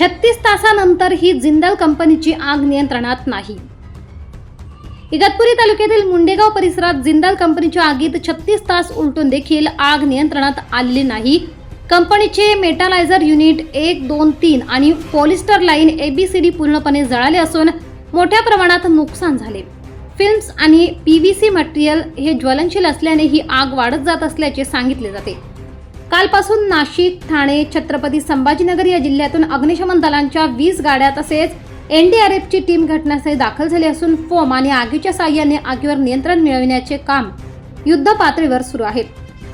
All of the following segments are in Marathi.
छत्तीस तासानंतर ही जिंदाल कंपनीची आग नियंत्रणात नाही. इगतपुरी तालुक्यातील मुंडेगाव परिसरात जिंदाल कंपनीच्या आगीत छत्तीस तास उलटून देखील आग नियंत्रणात आलेली नाही. कंपनीचे मेटालायझर युनिट एक दोन तीन आणि पॉलिस्टर लाईन एबीसीडी पूर्णपणे जळाले असून मोठ्या प्रमाणात नुकसान झाले. फिल्म्स आणि पी व्ही सी मटेरियल हे ज्वलनशील असल्याने ही आग वाढत जात असल्याचे सांगितले जाते. कालपासून नाशिक ठाणे छत्रपती संभाजीनगर या जिल्ह्यातून अग्निशमन दलांच्या वीस गाड्या तसेच एनडीआरएफची टीम घटनास्थळी दाखल झाली असून फोम आणि आगीच्या साह्याने आगीवर नियंत्रण मिळविण्याचे काम युद्ध पातळीवर सुरू आहे.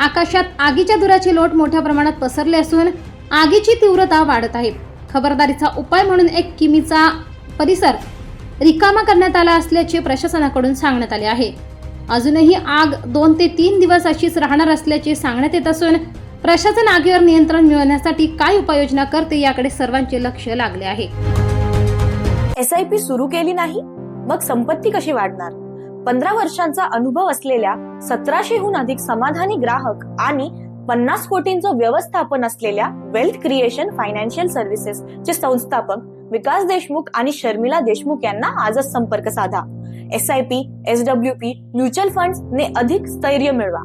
आकाशात आगीच्या धुराचे लोट मोठ्या प्रमाणात पसरले असून आगीची तीव्रता वाढत आहे. खबरदारीचा उपाय म्हणून एक किमीचा परिसर रिकामा करण्यात आला असल्याचे प्रशासनाकडून सांगण्यात आले आहे. अजूनही आग दोन ते तीन दिवस अशीच राहणार असल्याचे सांगण्यात येत असून प्रशासन आगीवर नियंत्रण मिळवण्यासाठी काय उपाययोजना करते याकडे सर्वांचे लक्ष लागले आहे. एस आय पी सुरू केली नाही मग संपत्ती कशी वाढणार? पंधरा वर्षांचा अनुभव असलेल्या सतराशेहून अधिक समाधानी ग्राहक आणि पन्नास कोटींचं व्यवस्थापन असलेल्या वेल्थ क्रिएशन फायनान्शियल सर्व्हिसेस चे संस्थापक विकास देशमुख आणि शर्मिला देशमुख यांना आजच संपर्क साधा. S I P S W P mutual fund ने अधिक स्थैर्य मिळवा.